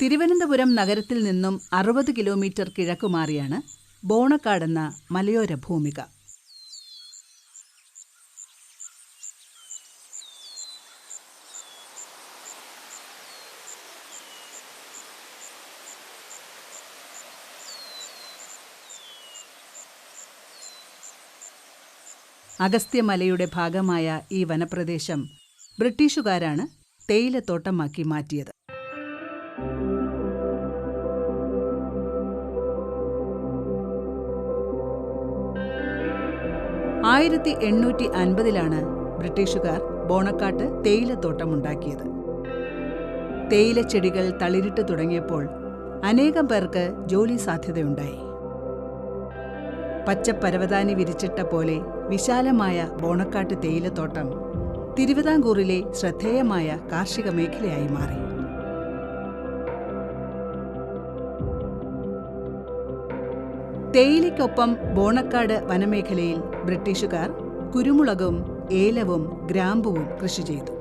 തിരുവനന്തപുരം നഗരത്തിൽ നിന്നും അറുപത് കിലോമീറ്റർ കിഴക്കുമാറിയാണ് ബോണക്കാടെന്ന മലയോര ഭൂമിക. അഗസ്ത്യമലയുടെ ഭാഗമായ ഈ വനപ്രദേശം ബ്രിട്ടീഷുകാരാണ് തേയിലത്തോട്ടമാക്കി മാറ്റിയത്. ആയിരത്തി എണ്ണൂറ്റി അൻപതിലാണ് ബ്രിട്ടീഷുകാർ ബോണക്കാട്ട് തേയിലത്തോട്ടമുണ്ടാക്കിയത് തേയിലച്ചെടികൾ തളിരിട്ട് തുടങ്ങിയപ്പോൾ അനേകം പേർക്ക് ജോലി സാധ്യതയുണ്ടായി. പച്ചപ്പരവതാനി വിരിച്ചിട്ട പോലെ വിശാലമായ ബോണക്കാട്ട് തേയിലത്തോട്ടം തിരുവിതാംകൂറിലെ ശ്രദ്ധേയമായ കാർഷിക മേഖലയായി മാറി. തേയിലയ്ക്കൊപ്പം ബോണക്കാട് വനമേഖലയിൽ ബ്രിട്ടീഷുകാർ കുരുമുളകും ഏലവും ഗ്രാമ്പുവും കൃഷി ചെയ്തു.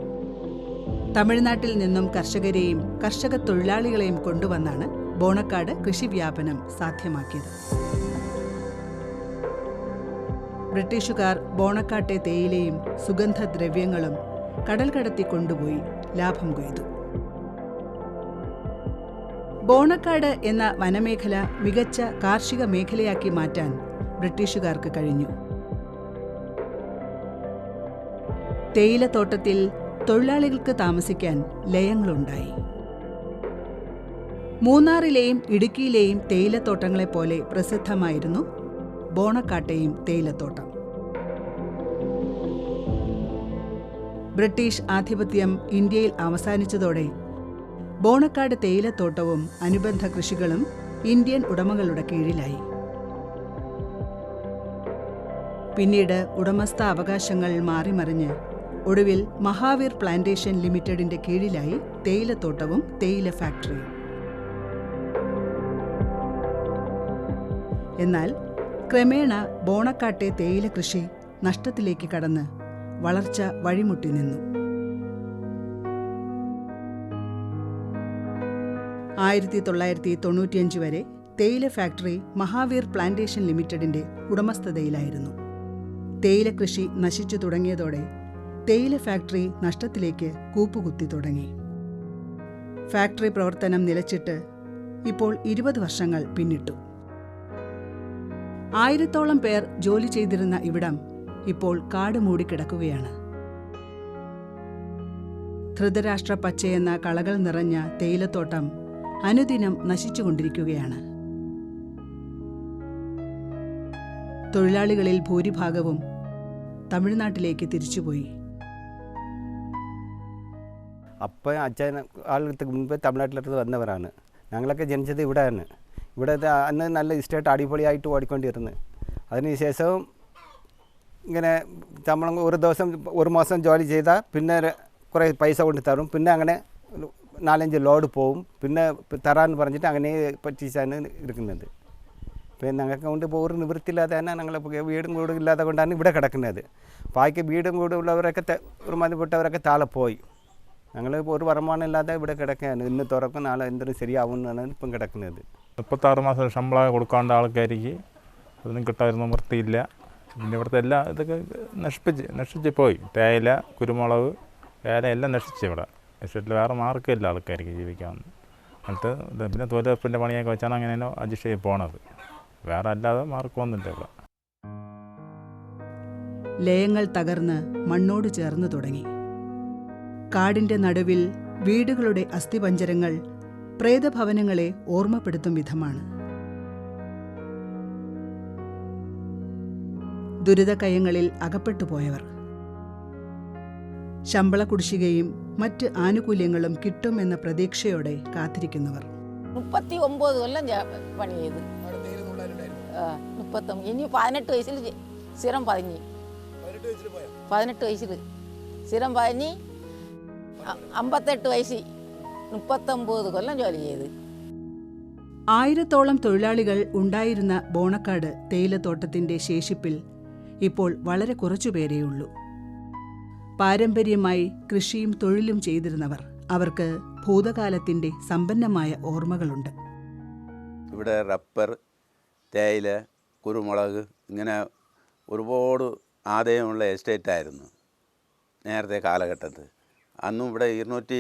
തമിഴ്നാട്ടിൽ നിന്നും കർഷകരെയും കർഷക തൊഴിലാളികളെയും കൊണ്ടുവന്നാണ് ബോണക്കാട് കൃഷി വ്യാപനം സാധ്യമാക്കിയത്. ബ്രിട്ടീഷുകാർ ബോണക്കാട്ടെ തേയിലയും സുഗന്ധദ്രവ്യങ്ങളും കടൽ കടത്തി കൊണ്ടുപോയി ലാഭം കൊയ്തു. ബോണക്കാട് എന്ന വനമേഖല മികച്ച കാർഷിക മേഖലയാക്കി മാറ്റാൻ ബ്രിട്ടീഷുകാർക്ക് കഴിഞ്ഞു. തേയിലത്തോട്ടത്തിൽ തൊഴിലാളികൾക്ക് താമസിക്കാൻ ലയങ്ങളുണ്ടായി. മൂന്നാറിലെയും ഇടുക്കിയിലെയും തേയിലത്തോട്ടങ്ങളെപ്പോലെ പ്രസിദ്ധമായിരുന്നു ബോണക്കാട്ടെയും തേയിലത്തോട്ടം. ബ്രിട്ടീഷ് ആധിപത്യം ഇന്ത്യയിൽ അവസാനിച്ചതോടെ ബോണക്കാട് തേയിലത്തോട്ടവും അനുബന്ധ കൃഷികളും ഇന്ത്യൻ ഉടമകളുടെ കീഴിലായി. പിന്നീട് ഉടമസ്ഥ അവകാശങ്ങൾ മാറിമറിഞ്ഞ് ഒടുവിൽ മഹാവീർ പ്ലാന്റേഷൻ ലിമിറ്റഡിന്റെ കീഴിലായി തേയിലത്തോട്ടവും തേയില ഫാക്ടറിയും എന്നാൽ ക്രമേണ ബോണക്കാട്ടെ തേയില കൃഷി നഷ്ടത്തിലേക്ക് കടന്ന് വളർച്ച വഴിമുട്ടി നിന്നു. ആയിരത്തി തൊള്ളായിരത്തി തൊണ്ണൂറ്റിയഞ്ച് വരെ തേയില ഫാക്ടറി മഹാവീർ പ്ലാന്റേഷൻ ലിമിറ്റഡിന്റെ ഉടമസ്ഥതയിലായിരുന്നു. തേയില കൃഷി നശിച്ചു തുടങ്ങിയതോടെ തേയില ഫാക്ടറി നഷ്ടത്തിലേക്ക് കൂപ്പുകുത്തി തുടങ്ങി. ഫാക്ടറി പ്രവർത്തനം നിലച്ചിട്ട് ഇപ്പോൾ ഇരുപത് വർഷങ്ങൾ പിന്നിട്ടു. ആയിരത്തോളം പേർ ജോലി ചെയ്തിരുന്ന ഇവിടം ഇപ്പോൾ കാട് മൂടിക്കിടക്കുകയാണ് ധൃതരാഷ്ട്ര പച്ചയെന്ന കളകൾ നിറഞ്ഞ തേയിലത്തോട്ടം അനുദിനം നശിച്ചുകൊണ്ടിരിക്കുകയാണ്. തൊഴിലാളികളിൽ ഭൂരിഭാഗവും തമിഴ്നാട്ടിലേക്ക് തിരിച്ചുപോയി. അപ്പം അച്ഛൻ ആളുകൾക്ക് മുൻപേ തമിഴ്നാട്ടിലത് വന്നവരാണ്. ഞങ്ങളൊക്കെ ജനിച്ചത് ഇവിടെയാണ്. ഇവിടെ അന്ന് നല്ല ഇഷ്ടമായിട്ട് അടിപൊളിയായിട്ട് ഓടിക്കൊണ്ടിരുന്നു. അതിനുശേഷം ഇങ്ങനെ നമ്മൾ ഒരു ദിവസം ഒരു മാസം ജോലി ചെയ്താൽ പിന്നെ കുറേ പൈസ കൊണ്ട് തരും. പിന്നെ അങ്ങനെ നാലഞ്ച് ലോഡ് പോവും. പിന്നെ തരാമെന്ന് പറഞ്ഞിട്ട് അങ്ങനെ പറ്റിച്ചാണ് ഇരിക്കുന്നത് പിന്നെ ഞങ്ങൾക്ക് കൊണ്ട് ഇപ്പോൾ ഒരു നിവൃത്തിയില്ലാതെ തന്നെ ഞങ്ങൾ വീടും കൂടും ഇല്ലാതെ കൊണ്ടാണ് ഇവിടെ കിടക്കുന്നത്. ബാക്കി വീടും കൂടും ഉള്ളവരൊക്കെ ഒരു മതിപ്പെട്ടവരൊക്കെ താഴെ പോയി. ഞങ്ങൾ ഒരു വരുമാനം ഇല്ലാതെ ഇവിടെ കിടക്കുകയാണ്. ഇന്ന് തുറക്കും നാളെ എന്തിനും ശരിയാവും എന്നാണ് ഇപ്പം കിടക്കുന്നത്. മുപ്പത്താറ് മാസം ശമ്പളം കൊടുക്കാണ്ട ആൾക്കാർക്ക് അതൊന്നും കിട്ടാതിരുന്ന വൃത്തിയില്ല. പിന്നെ ഇവിടുത്തെ എല്ലാ ഇതൊക്കെ നശിപ്പിച്ച് നശിച്ച് പോയി. തേയില കുരുമുളക് ഏല എല്ലാം നശിച്ചു ഇവിടെ. നശിച്ചിട്ട് വേറെ മാർക്കില്ല ആൾക്കാർക്ക് ജീവിക്കാൻ എന്നിട്ട് പിന്നെ തൊഴിലുറപ്പിന്റെ പണിയൊക്കെ വെച്ചാണ് അങ്ങനെ അഡ്ജസ്റ്റ് ചെയ്ത് പോണത്. വേറെ അല്ലാതെ മാർക്കൊന്നുമില്ല ഇവിടെ. ലയങ്ങൾ തകർന്ന് മണ്ണോട് ചേർന്നു തുടങ്ങി. കാടിന്റെ നടുവിൽ വീടുകളുടെ അസ്ഥിപഞ്ചരങ്ങൾ പ്രേതഭവനങ്ങളെ ഓർമ്മപ്പെടുത്തും വിധമാണ്. ദുരിതകയങ്ങളിൽ അകപ്പെട്ടുപോയവർ. ശമ്പള കുടിശ്ശികയും മറ്റ് ആനുകൂല്യങ്ങളും കിട്ടുമെന്ന പ്രതീക്ഷയോടെ കാത്തിരിക്കുന്നവർ. മുപ്പത്തി ഒമ്പത് കൊല്ലം പണി ചെയ്ത്. മുപ്പത്തൊമ്പത് ഇനി പതിനെട്ട് വയസ്സിൽ സ്ഥിരം പതിഞ്ഞ്. പതിനെട്ട് വയസ്സിൽ. സ്ഥിരം പതിഞ്ഞ് അമ്പത്തെട്ട് വയസ്സിൽ മുപ്പത്തൊമ്പത് കൊല്ലം ജോലി ചെയ്ത്. ആയിരത്തോളം തൊഴിലാളികൾ ഉണ്ടായിരുന്ന ബോണക്കാട് തേയിലത്തോട്ടത്തിന്റെ ശേഷിപ്പിൽ ഇപ്പോൾ വളരെ കുറച്ചുപേരേയുള്ളൂ പാരമ്പര്യമായി കൃഷിയും തൊഴിലും ചെയ്തിരുന്നവർ അവർക്ക് ഭൂതകാലത്തിന്റെ സമ്പന്നമായ ഓർമ്മകളുണ്ട്. ഇവിടെ റബ്ബർ തേയില കുരുമുളക് ഇങ്ങനെ ഒരുപാട് ആദായമുള്ള എസ്റ്റേറ്റ് ആയിരുന്നു നേരത്തെ കാലഘട്ടത്തിൽ അന്നും ഇവിടെ ഇരുന്നൂറ്റി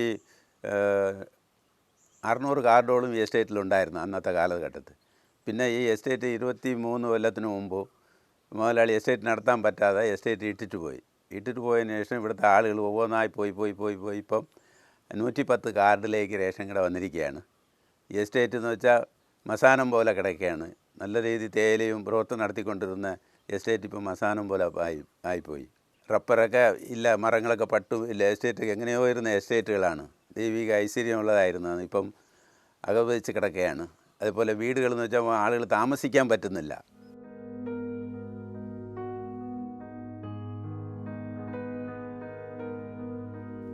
അറുന്നൂറ് കാർഡോളം ഈ എസ്റ്റേറ്റിലുണ്ടായിരുന്നു അന്നത്തെ കാലഘട്ടത്തിൽ പിന്നെ ഈ എസ്റ്റേറ്റ് ഇരുപത്തി മൂന്ന് കൊല്ലത്തിന് മുമ്പ് മുതലാളി എസ്റ്റേറ്റ് നടത്താൻ പറ്റാതെ എസ്റ്റേറ്റ് ഇട്ടിട്ട് പോയി. ഇട്ടിട്ട് പോയതിന് ശേഷം ഇവിടുത്തെ ആളുകൾ ഒവ്വൊന്നായി പോയി പോയി പോയി പോയി. ഇപ്പം നൂറ്റി പത്ത് കാർഡിലേക്ക് റേഷൻ കട വന്നിരിക്കുകയാണ്. എസ്റ്റേറ്റ് എന്ന് വെച്ചാൽ മസാനം പോലെ കിടക്കുകയാണ്. നല്ല രീതി തേയിലയും ബ്രോത്ത് നടത്തിക്കൊണ്ടിരുന്ന എസ്റ്റേറ്റ് ഇപ്പം മസാനം പോലെ ആയി ആയിപ്പോയി. റബ്ബറൊക്കെ ഇല്ല മരങ്ങളൊക്കെ പട്ടു ഇല്ല എസ്റ്റേറ്റ് എങ്ങനെയോ ഇരുന്ന എസ്റ്റേറ്റുകളാണ്. ദൈവിക ഐശ്വര്യമുള്ളതായിരുന്നു ഇപ്പം അകവച്ച് കിടക്കുകയാണ്. അതുപോലെ വീടുകളെന്ന് വെച്ചാൽ ആളുകൾ താമസിക്കാൻ പറ്റുന്നില്ല.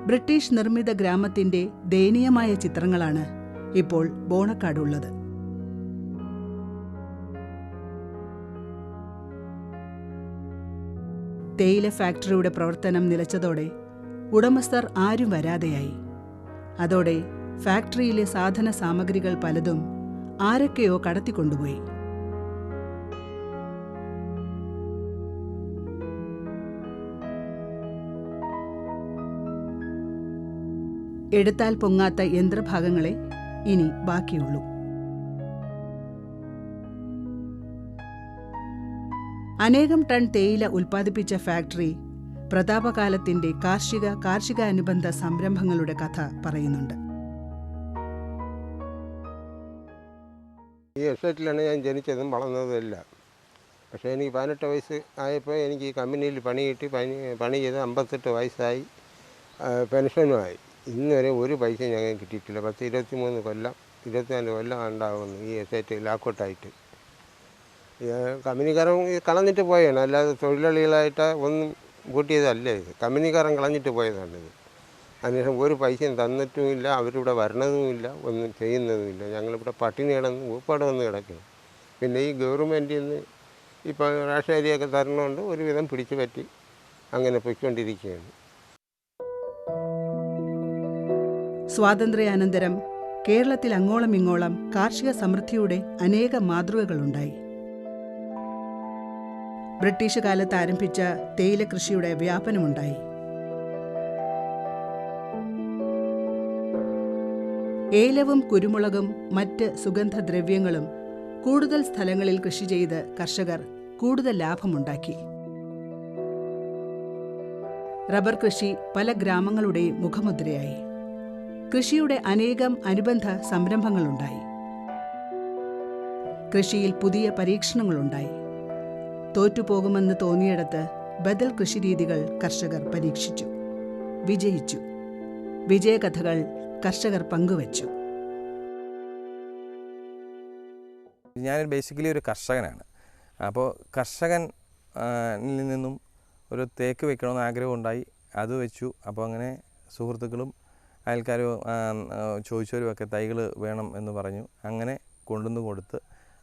ബ്രിട്ടീഷ് നിർമ്മിത ഗ്രാമത്തിന്റെ ദയനീയമായ ചിത്രങ്ങളാണ് ഇപ്പോൾ ബോണക്കാടുള്ളത്. തേയില ഫാക്ടറിയുടെ പ്രവർത്തനം നിലച്ചതോടെ ഉടമസ്ഥർ ആരും വരാതെയായി. അതോടെ ഫാക്ടറിയിലെ സാധന സാമഗ്രികൾ പലതും ആരൊക്കെയോ കടത്തിക്കൊണ്ടുപോയി. എടുത്താൽ പൊങ്ങാത്ത യന്ത്രഭാഗങ്ങളെ ഇനി ബാക്കിയുള്ളൂ. അനേകം ടൺ തേയില ഉൽപ്പാദിപ്പിച്ച ഫാക്ടറി പ്രതാപകാലത്തിന്റെ കാർഷിക കാർഷികാനുബന്ധ സംരംഭങ്ങളുടെ കഥ പറയുന്നുണ്ട്. ഈ എസ്റ്റേറ്റിലാണ് ഞാൻ ജനിച്ചതും വളർന്നതും എല്ലാം. പക്ഷേ എനിക്ക് പതിനെട്ട് വയസ്സ് ആയപ്പോൾ എനിക്ക് ഈ കമ്പനിയിൽ പണി കിട്ടി. പണി പണി ചെയ്ത് അമ്പത്തെട്ട് വയസ്സായി. പെൻഷനുമായി. ഇന്ന് വരെ ഒരു പൈസ ഞങ്ങൾക്ക് കിട്ടിയിട്ടില്ല. പത്ത് ഇരുപത്തി മൂന്ന് കൊല്ലം ഇരുപത്തിനാല് കൊല്ലം ഉണ്ടാകുന്നു ഈ എസ്റ്റേറ്റ് ലാക്കൗട്ടായിട്ട് കമ്പനിക്കാരൻ കളഞ്ഞിട്ട് പോയാണ് അല്ലാതെ തൊഴിലാളികളായിട്ട് ഒന്നും കൂട്ടിയതല്ല ഇത്. കമ്പനിക്കാരൻ കളഞ്ഞിട്ട് പോയതാണിത് അതിനുശേഷം ഒരു പൈസയും തന്നിട്ടുമില്ല അവരിവിടെ വരണതുമില്ല ഒന്നും ചെയ്യുന്നതുമില്ല. ഞങ്ങളിവിടെ പട്ടിണി കിടന്ന് ഊപ്പാട് വന്ന് പിന്നെ ഈ ഗവൺമെന്റിൽ നിന്ന് ഇപ്പോൾ റേഷനരിയൊക്കെ തരണമുണ്ട് ഒരുവിധം പിടിച്ചു പറ്റി അങ്ങനെ പൊയ്ക്കൊണ്ടിരിക്കുകയാണ്. സ്വാതന്ത്ര്യാനന്തരം കേരളത്തിൽ അങ്ങോളം ഇങ്ങോളം കാർഷിക സമൃദ്ധിയുടെ അനേക മാതൃകകളുണ്ടായി. ബ്രിട്ടീഷ് കാലത്ത് ആരംഭിച്ച തേയില കൃഷിയുടെ വ്യാപനമുണ്ടായി. ഏലവും കുരുമുളകും മറ്റ് സുഗന്ധദ്രവ്യങ്ങളും കൂടുതൽ സ്ഥലങ്ങളിൽ കൃഷി ചെയ്ത് കർഷകർ കൂടുതൽ ലാഭമുണ്ടാക്കി. റബ്ബർ കൃഷി പല ഗ്രാമങ്ങളുടെയും മുഖമുദ്രയായി. കൃഷിയുടെ അനേകം അനുബന്ധ സംരംഭങ്ങളുണ്ടായി. കൃഷിയിൽ പുതിയ പരീക്ഷണങ്ങളുണ്ടായി. തോറ്റുപോകുമെന്ന് തോന്നിയിടത്ത് ബദൽ കൃഷിരീതികൾ കർഷകർ പരീക്ഷിച്ചു വിജയിച്ചു. വിജയകഥകൾ കർഷകർ പങ്കുവച്ചു. ഞാൻ ബേസിക്കലി ഒരു കർഷകനാണ്. അപ്പോൾ കർഷകൻ നിന്നും ഒരു തേക്ക് വെക്കണമെന്ന് ആഗ്രഹം ഉണ്ടായി അത് വെച്ചു. അപ്പോൾ അങ്ങനെ സുഹൃത്തുക്കളും അയൽക്കാരും ആ, ആ, ചോദിച്ചവരും ഒക്കെ തൈകൾ വേണം എന്ന് പറഞ്ഞു. അങ്ങനെ കൊണ്ടുവന്ന് കൊടുത്ത്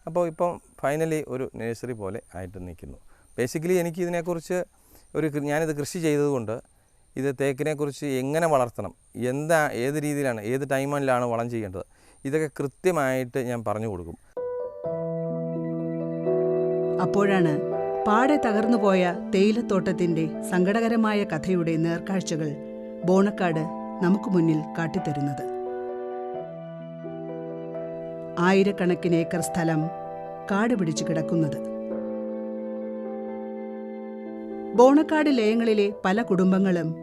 അപ്പോൾ ഇപ്പം ഫൈനലി ഒരു നഴ്സറി പോലെ ആയിട്ട് നിൽക്കുന്നു. ബേസിക്കലി എനിക്ക് ഇതിനെക്കുറിച്ച് ഒരു ഞാനിത് കൃഷി ചെയ്തതുകൊണ്ട് ഇത് തേക്കിനെക്കുറിച്ച് എങ്ങനെ വളർത്തണം എന്താ ഏത് രീതിയിലാണ് ഏത് ടൈമിലാണ് വളം ചെയ്യേണ്ടത് ഇതൊക്കെ കൃത്യമായിട്ട് ഞാൻ പറഞ്ഞു കൊടുക്കും. അപ്പോഴാണ് പാടെ തകർന്നുപോയ തേയിലത്തോട്ടത്തിന്റെ സങ്കടകരമായ കഥയുടെ നേർക്കാഴ്ചകൾ. ബോണക്കാട് നമുക്ക് മുന്നിൽ കാട്ടിത്തരുന്നത്. ആയിരക്കണക്കിന് ഏക്കർ സ്ഥലം കാട് പിടിച്ചു കിടക്കുന്നത്. ബോണക്കാട് ലയങ്ങളിലെ പല കുടുംബങ്ങളും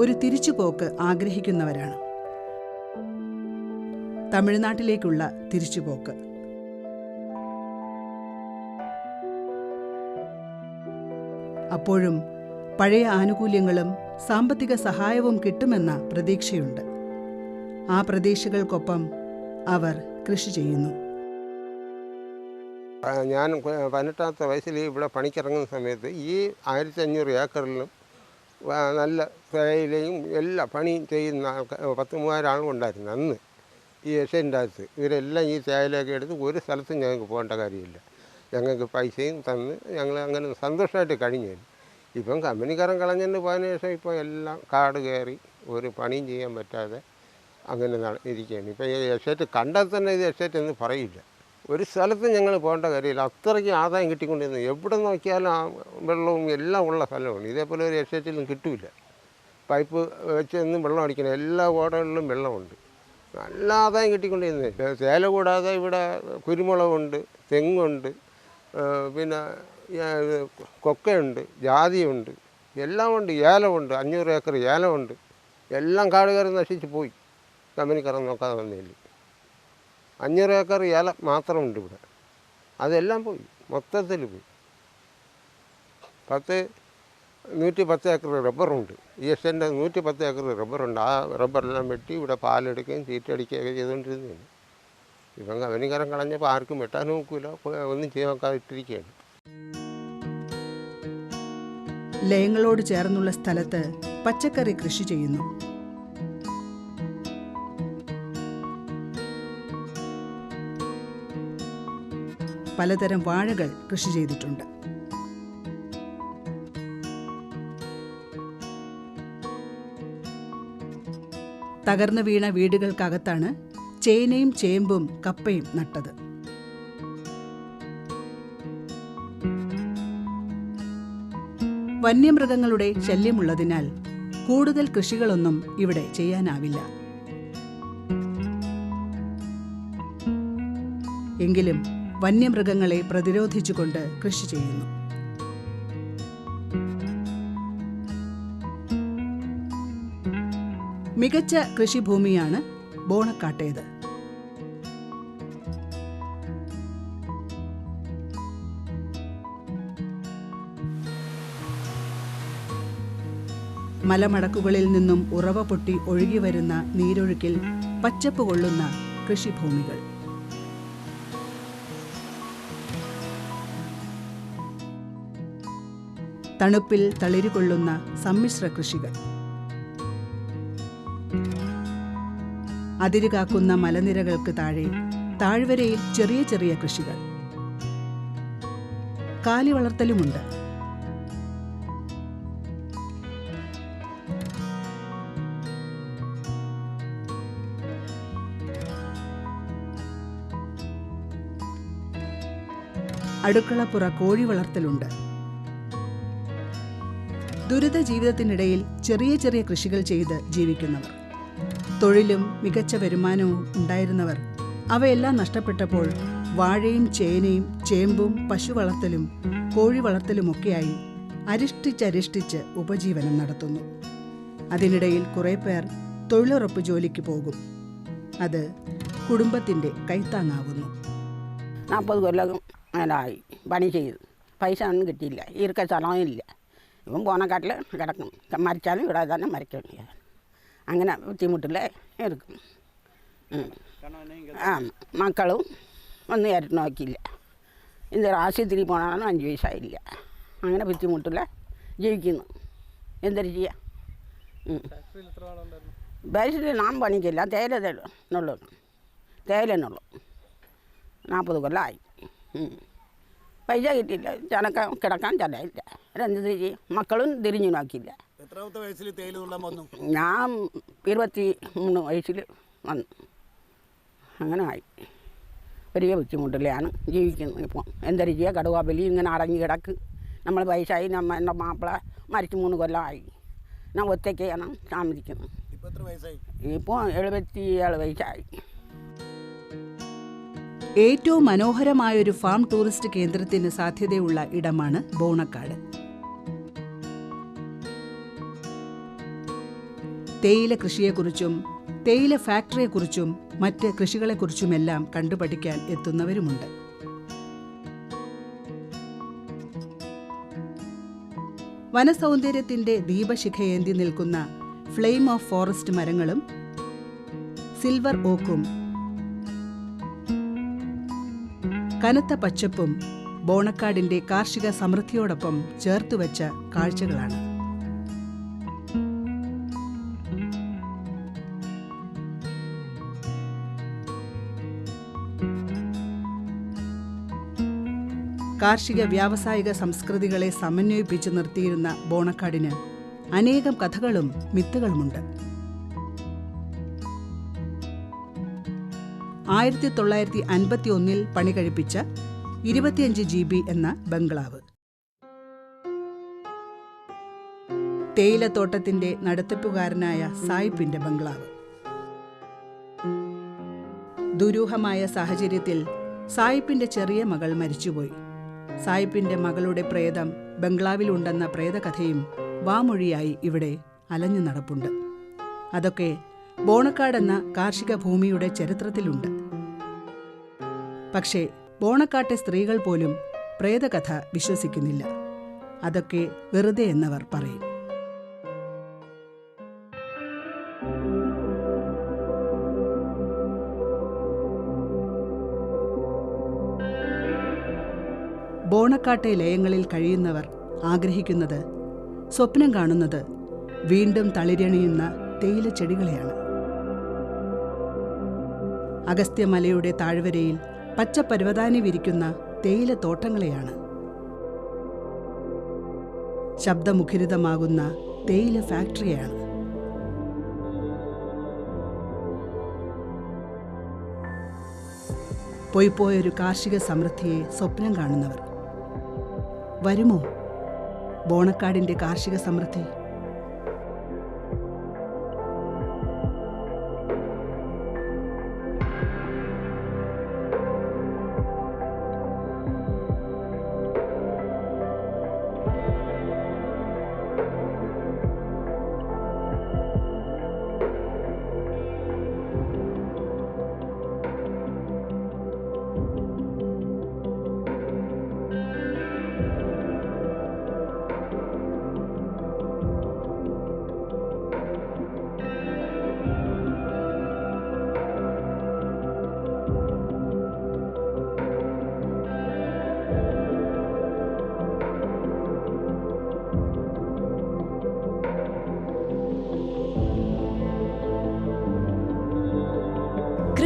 ഒരു തിരിച്ചുപോക്ക് ആഗ്രഹിക്കുന്നവരാണ്. തമിഴ്നാട്ടിലേക്കുള്ള തിരിച്ചുപോക്ക്. അപ്പോഴും പഴയ ആനുകൂല്യങ്ങളും സാമ്പത്തിക സഹായവും കിട്ടുമെന്ന പ്രതീക്ഷയുണ്ട്. ആ പ്രതീക്ഷകൾക്കൊപ്പം അവർ കൃഷി ചെയ്യുന്നു. ഞാൻ പതിനെട്ടാമത്തെ വയസ്സിൽ ഇവിടെ പണിക്കിറങ്ങുന്ന സമയത്ത് ഈ ആയിരത്തി അഞ്ഞൂറ് ഏക്കറിലും നല്ല തേയിലയും എല്ലാ പണിയും ചെയ്യുന്ന ആൾക്കാർ പത്ത് മൂവായിരം ആളുണ്ടായിരുന്നു അന്ന് ഈ ഏഷ്യന്റെ അകത്ത്. ഇവരെല്ലാം ഈ തേയിലയൊക്കെ എടുത്ത് ഒരു സ്ഥലത്തും ഞങ്ങൾക്ക് പോകേണ്ട കാര്യമില്ല. ഞങ്ങൾക്ക് പൈസയും തന്ന് ഞങ്ങൾ അങ്ങനെ സന്തോഷമായിട്ട് കഴിഞ്ഞു. ഇപ്പം കമ്പനിക്കാരൻ കളഞ്ഞതിന് പോയതിനു ശേഷം ഇപ്പോൾ എല്ലാം കാട് കയറി ഒരു പണിയും ചെയ്യാൻ പറ്റാതെ അങ്ങനെ ഇരിക്കുകയാണ്. ഇപ്പം ഈ എസ്റ്റേറ്റ് കണ്ടാൽ തന്നെ ഇത് എസ്റ്റേറ്റ് എന്ന് പറയില്ല. ഒരു സ്ഥലത്ത് ഞങ്ങൾ പോകേണ്ട കാര്യമില്ല. അത്രയ്ക്ക് ആദായം കിട്ടിക്കൊണ്ടിരുന്നു. എവിടെ നോക്കിയാലും ആ വെള്ളവും എല്ലാം ഉള്ള സ്ഥലമാണ്. ഇതേപോലെ ഒരു എസ്റ്റേറ്റിലും കിട്ടില്ല. പൈപ്പ് വെച്ച് നിന്നും വെള്ളം അടിക്കണം എല്ലാ ഓടകളിലും വെള്ളമുണ്ട്. നല്ല ആദായം കിട്ടിക്കൊണ്ടിരുന്നത് സേല കൂടാതെ ഇവിടെ കുരുമുളകുണ്ട് തെങ്ങുണ്ട് പിന്നെ കൊക്കയുണ്ട് ജാതിയുണ്ട് എല്ലാം ഉണ്ട് ഏലമുണ്ട് അഞ്ഞൂറ് ഏക്കർ ഏലമുണ്ട്. എല്ലാം കാട് കയറി നശിച്ച് പോയി. കമ്പനിക്കാരൻ നോക്കാതെ വന്നതിൽ അഞ്ഞൂറ് ഏക്കർ ഏലം മാത്രമുണ്ട് ഇവിടെ. അതെല്ലാം പോയി മൊത്തത്തിൽ പോയി. പത്ത് നൂറ്റി പത്ത് ഏക്കർ റബ്ബറുണ്ട്. ഈ എന്റെ നൂറ്റി പത്ത് ഏക്കർ റബ്ബറുണ്ട്. ആ റബ്ബറെല്ലാം വെട്ടി ഇവിടെ പാലെടുക്കുകയും ചീറ്റടിക്കുകയൊക്കെ ചെയ്തുകൊണ്ടിരുന്നതാണ്. ഇപ്പം കമ്പനിക്കാരൻ കളഞ്ഞപ്പോൾ ആർക്കും വെട്ടാൻ നോക്കില്ല ഒന്നും ചെയ്യാൻ നോക്കാതെ ലയങ്ങളോട് ചേർന്നുള്ള സ്ഥലത്ത് പച്ചക്കറി കൃഷി ചെയ്യുന്നു. പലതരം വാഴകൾ കൃഷി ചെയ്തിട്ടുണ്ട്. തകർന്നു വീണ വീടുകൾക്കകത്താണ് ചേനയും ചേമ്പും കപ്പയും നട്ടത്. വന്യമൃഗങ്ങളുടെ ശല്യമുള്ളതിനാൽ കൂടുതൽ കൃഷികളൊന്നും ഇവിടെ ചെയ്യാനാവില്ല. എങ്കിലും വന്യമൃഗങ്ങളെ പ്രതിരോധിച്ചുകൊണ്ട് കൃഷി ചെയ്യുന്നു. മികച്ച കൃഷിഭൂമിയാണ് ബോണക്കാട്ടേത്. മലമടക്കുകളിൽ നിന്നും ഉറവ പൊട്ടി ഒഴുകി വരുന്ന നീരൊഴുക്കിൽ പച്ചപ്പ് കൊള്ളുന്ന കൃഷിഭൂമികൾ. തണുപ്പിൽ തളിരുകൊള്ളുന്ന സമ്മിശ്ര കൃഷികൾ. അതിരുകാക്കുന്ന മലനിരകൾക്ക് താഴെ താഴ്വരയിൽ ചെറിയ ചെറിയ കൃഷികൾ. കാലി വളർത്തലുമുണ്ട്. അടുക്കളപ്പുറ കോഴി വളർത്തലുണ്ട്. ദുരിത ജീവിതത്തിനിടയിൽ ചെറിയ ചെറിയ കൃഷികൾ ചെയ്ത് ജീവിക്കുന്നവർ. തൊഴിലും മികച്ച വരുമാനവും ഉണ്ടായിരുന്നവർ. അവയെല്ലാം നഷ്ടപ്പെട്ടപ്പോൾ വാഴയും ചേനയും ചേമ്പും പശു വളർത്തലും കോഴി വളർത്തലുമൊക്കെയായി അരിഷ്ടിച്ചരിഷ്ടിച്ച് ഉപജീവനം നടത്തുന്നു. അതിനിടയിൽ കുറേ പേർ തൊഴിലുറപ്പ് ജോലിക്ക് പോകും. അത് കുടുംബത്തിന്റെ കൈത്താങ്ങാവുന്നു നാൽപ്പത് കൊല്ലം മേലായി പണി ചെയ്തു പൈസ ഒന്നും കിട്ടിയില്ല ഈർക്ക സ്ഥലവും ഇല്ല ഇവൻ പോണക്കാട്ടിൽ കിടക്കും മരിച്ചാലും ഇവിടെ തന്നെ മരിക്കണം അങ്ങനെ ബുദ്ധിമുട്ടില്ലേ ഇരിക്കും ഉം. ആ മക്കളും ഒന്നും ഏറ്റ് നോക്കിയില്ല എന്തൊരു ആശുപത്രി പോകണമെന്ന് അഞ്ച് പൈസയില്ല അങ്ങനെ ബുദ്ധിമുട്ടില്ല ജീവിക്കുന്നു എന്തൊരു ചെയ്യാം ബേസിൽ നാം പണിക്കില്ല തേയില എന്നുള്ളൂ തേയില എന്നുള്ളൂ നാൽപ്പത് കൊല്ലമായി ഉം. പൈസ കിട്ടിയില്ല. ചണക്ക കിടക്കാൻ സ്ഥലമില്ല എന്ത് ചെയ്യും മക്കളും തിരിഞ്ഞു നോക്കിയില്ല. എത്രാമത്തെ വയസ്സിൽ തേയില തുള്ളാൻ വന്നു? ഞാൻ ഇരുപത്തി മൂന്ന് വയസ്സിൽ വന്നു. അങ്ങനെ ആയി. വലിയ ബുദ്ധിമുട്ടിലാണ് ജീവിക്കുന്നത് ഇപ്പം. എന്തൊരു ചെയ്യുക കടുവാബലി ഇങ്ങനെ അടങ്ങി കിടക്ക്. നമ്മൾ വയസ്സായി നമ്മ എന്റെ മാപ്പിള മരിച്ചു മൂന്ന് കൊല്ലമായി. ഞാൻ ഒറ്റയ്ക്കാണ് താമസിക്കുന്നത്. ഇപ്പോൾ എത്ര വയസ്സായി? ഇപ്പോൾ എഴുപത്തി ഏഴ് വയസ്സായി. ഏറ്റവും മനോഹരമായ ഒരു ഫാം ടൂറിസ്റ്റ് കേന്ദ്രത്തിന് സാധ്യതയുള്ള ഇടമാണ് ബോണക്കാട്. തേയില കൃഷിയെക്കുറിച്ചും തേയില ഫാക്ടറിയെക്കുറിച്ചും മറ്റ് കൃഷികളെക്കുറിച്ചുമെല്ലാം കണ്ടുപഠിക്കാൻ എത്തുന്നവരുമുണ്ട്. വനസൗന്ദര്യത്തിന്റെ ദീപശിഖയേന്തി നിൽക്കുന്ന ഫ്ലെയിം ഓഫ് ഫോറസ്റ്റ് മരങ്ങളും സിൽവർ ഓക്കും കനത്ത പച്ചപ്പും ബോണക്കാടിന്റെ കാർഷിക സമൃദ്ധിയോടൊപ്പം ചേർത്തുവച്ച കാഴ്ചകളാണ്. കാർഷിക വ്യാവസായിക സംസ്കൃതികളെ സമന്വയിപ്പിച്ച് നിർത്തിയിരുന്ന ബോണക്കാടിന് അനേകം കഥകളും മിത്തുകളുമുണ്ട്. ആയിരത്തി തൊള്ളായിരത്തി അൻപത്തി ഒന്നിൽ പണി കഴിപ്പിച്ച ഇരുപത്തിയഞ്ച് ജി ബി എന്ന ബംഗ്ലാവ്. തേയിലത്തോട്ടത്തിന്റെ നടത്തിപ്പുകാരനായ സായിപ്പിന്റെ ബംഗ്ലാവ്. ദുരൂഹമായ സാഹചര്യത്തിൽ സായിപ്പിന്റെ ചെറിയ മകൾ മരിച്ചുപോയി. സായിപ്പിന്റെ മകളുടെ പ്രേതം ബംഗ്ലാവിലുണ്ടെന്ന പ്രേതകഥയും വാമൊഴിയായി ഇവിടെ അലഞ്ഞു നടപ്പുണ്ട്. അതൊക്കെ ബോണക്കാടെന്ന കാർഷിക ഭൂമിയുടെ ചരിത്രത്തിലുണ്ട്. പക്ഷേ ബോണക്കാട്ടെ സ്ത്രീകൾ പോലും പ്രേതകഥ വിശ്വസിക്കുന്നില്ല. അതൊക്കെ വെറുതെ എന്നവർ പറയും. ബോണക്കാട്ടെ ലയങ്ങളിൽ കഴിയുന്നവർ ആഗ്രഹിക്കുന്നത് സ്വപ്നം കാണുന്നത് വീണ്ടും തളിരണിയുന്ന തേയില ചെടികളെയാണ് അഗസ്ത്യമലയുടെ താഴ്വരയിൽ പച്ചപ്പരുവതാനി വിരിക്കുന്ന തേയില തോട്ടങ്ങളെയാണ്. ശബ്ദമുഖരിതമാകുന്ന തേയില ഫാക്ടറിയാണ്. പൊയ്പോയൊരു കാർഷിക സമൃദ്ധിയെ സ്വപ്നം കാണുന്നവർ. വരുമോ? ബോണക്കാടിന്റെ കാർഷിക സമൃദ്ധി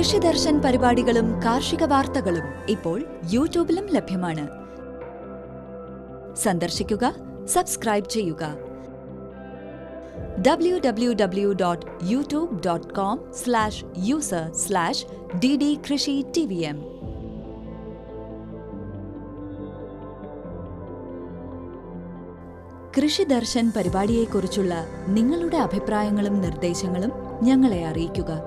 കൃഷിദർശൻ പരിപാടികളും കാർഷിക വാർത്തകളും ഇപ്പോൾ യൂട്യൂബിലും ലഭ്യമാണ്. സന്ദർശിക്കുക സബ്സ്ക്രൈബ് ചെയ്യുക. W W W dot YouTube dot com slash user slash D D Krishi T V M Krishi Darshan പരിപാടിയെക്കുറിച്ചുള്ള നിങ്ങളുടെ അഭിപ്രായങ്ങളും നിർദ്ദേശങ്ങളും ഞങ്ങളെ അറിയിക്കുക.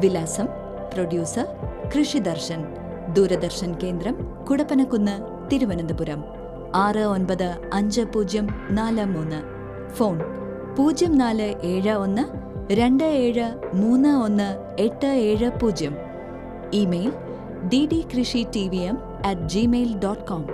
വിലാസം പ്രൊഡ്യൂസർ കൃഷിദർശൻ ദൂരദർശൻ കേന്ദ്രം കുടപ്പനക്കുന്ന് തിരുവനന്തപുരം. ആറ് ഒൻപത് അഞ്ച് പൂജ്യം നാല് മൂന്ന്. ഫോൺ പൂജ്യം നാല് ഏഴ് ഒന്ന് രണ്ട് ഏഴ് മൂന്ന് ഒന്ന് എട്ട് ഏഴ് പൂജ്യം. Email D D Krishi T V M at Gmail dot com